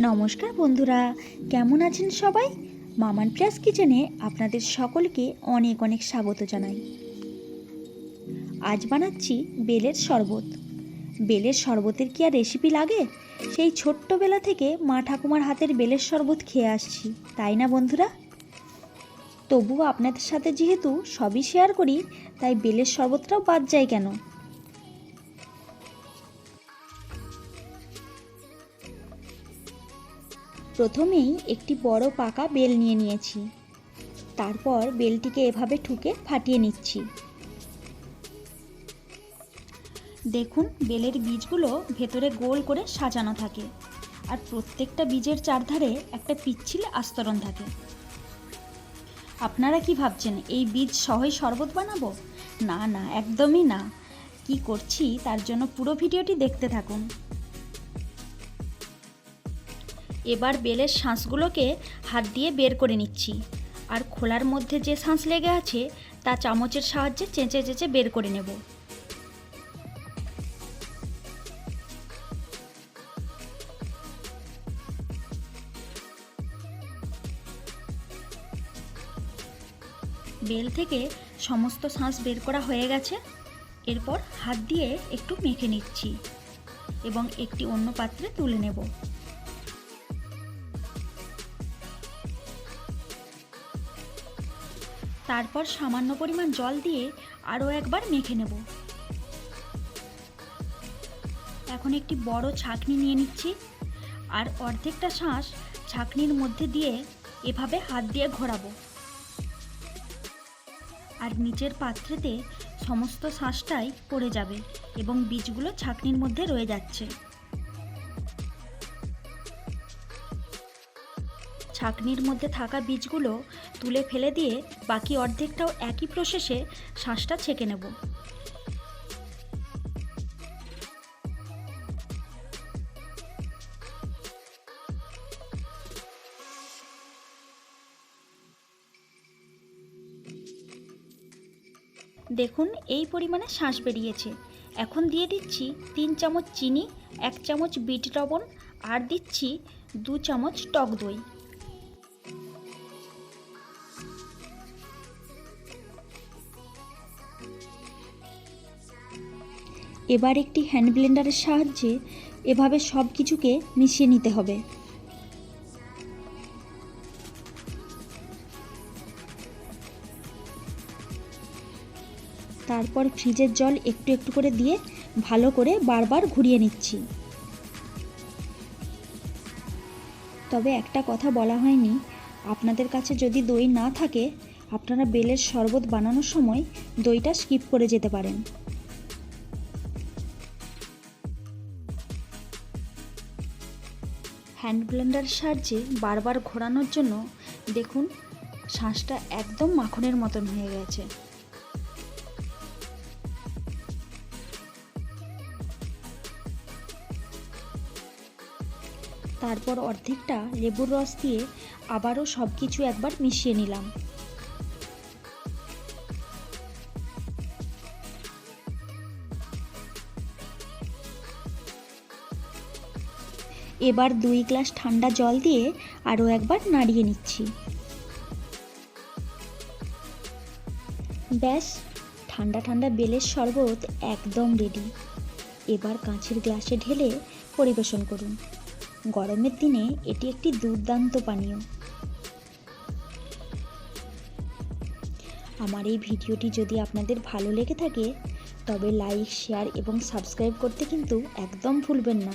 নমস্কার বন্ধুরা, কেমন আছেন সবাই? মামান প্লাস কিচেনে আপনাদের সকলকে অনেক অনেক স্বাগত জানাই। আজ বানাচ্ছি বেলের শরবত। বেলের শরবতের কি আর রেসিপি লাগে? সেই ছোট্টবেলা থেকে মা ঠাকুমার হাতের বেলের শরবত খেয়ে আসছি, তাই না বন্ধুরা? তবুও আপনাদের সাথে যেহেতু সবই শেয়ার করি, তাই বেলের শরবতটাও বাদ যায় কেন? প্রথমেই একটি বড় পাকা বেল নিয়ে নিয়েছি। তারপর বেলটিকে এভাবে ঠুকে ফাটিয়ে নিচ্ছি। দেখুন, বেলের বীজগুলো ভেতরে গোল করে সাজানো থাকে আর প্রত্যেকটা বীজের চারধারে একটা পিচ্ছিল আস্তরণ থাকে। আপনারা কি ভাবছেন, এই বীজ সহই শরবত বানাবো? না না, একদমই না। কি করছি, তার জন্য পুরো ভিডিওটি দেখতে থাকুন। এবার বেলের শাঁসগুলোকে হাত দিয়ে বের করে নিচ্ছি। আর খোলার মধ্যে যে শাঁস লেগে আছে, তা চামচের সাহায্যে চেঁচে চেঁচে বের করে নেব। বেল থেকে সমস্ত শাঁস বের করা হয়ে গেছে। এরপর হাত দিয়ে একটু মেখে নিচ্ছি এবং একটি অন্য পাত্রে তুলে নেব। তারপর সামান্য পরিমাণ জল দিয়ে আরও একবার মেখে নেব। এখন একটি বড় ছাঁকনি নিয়ে নিচ্ছি। আর অর্ধেকটা শাঁস ছাঁকনির মধ্যে দিয়ে এভাবে হাত দিয়ে ঘোরাবো। আর নিচের পাত্রেতে সমস্ত শাঁসটাই পড়ে যাবে এবং বীজগুলো ছাঁকনির মধ্যে রয়ে যাচ্ছে। ছাঁকনির মধ্যে থাকা বীজগুলো তুলে ফেলে দিয়ে বাকি অর্ধেকটাও একই প্রসেসে শাঁসটা ছেঁকে নেব। দেখুন, এই পরিমাণে শাঁস বেরিয়েছে। এখন দিয়ে দিচ্ছি তিন চামচ চিনি, এক চামচ বিট লবণ, আর দিচ্ছি দু চামচ টক দই। এবার একটি হ্যান্ড ব্লেন্ডারের সাহায্যে এভাবে সব কিছুকে মিশিয়ে নিতে হবে। তারপর ফ্রিজের জল একটু একটু করে দিয়ে ভালো করে বারবার ঘুরিয়ে নিচ্ছি। তবে একটা কথা বলা হয়নি, আপনাদের কাছে যদি দই না থাকে, আপনারা বেলের শরবত বানানোর সময় দইটা স্কিপ করে যেতে পারেন। হ্যান্ড ব্লেন্ডার সাহায্যে বারবার ঘোরানোর জন্য দেখুন, শাঁসটা একদম মাখনের মতন হয়ে গেছে। তারপর অর্ধেকটা লেবুর রস দিয়ে আবারও সব কিছু একবার মিশিয়ে নিলাম। এবার দুই গ্লাস ঠান্ডা জল দিয়ে আরও একবার নাড়িয়ে নিচ্ছি। ব্যাস, ঠান্ডা ঠান্ডা বেলের শরবত একদম রেডি এবার কাঁচের গ্লাসে ঢেলে পরিবেশন করুন। গরমের দিনে এটি একটি দুর্দান্ত পানীয়। আমার এই ভিডিওটি যদি আপনাদের ভালো লেগে থাকে, তবে লাইক, শেয়ার এবং সাবস্ক্রাইব করতে কিন্তু একদম ভুলবেন না।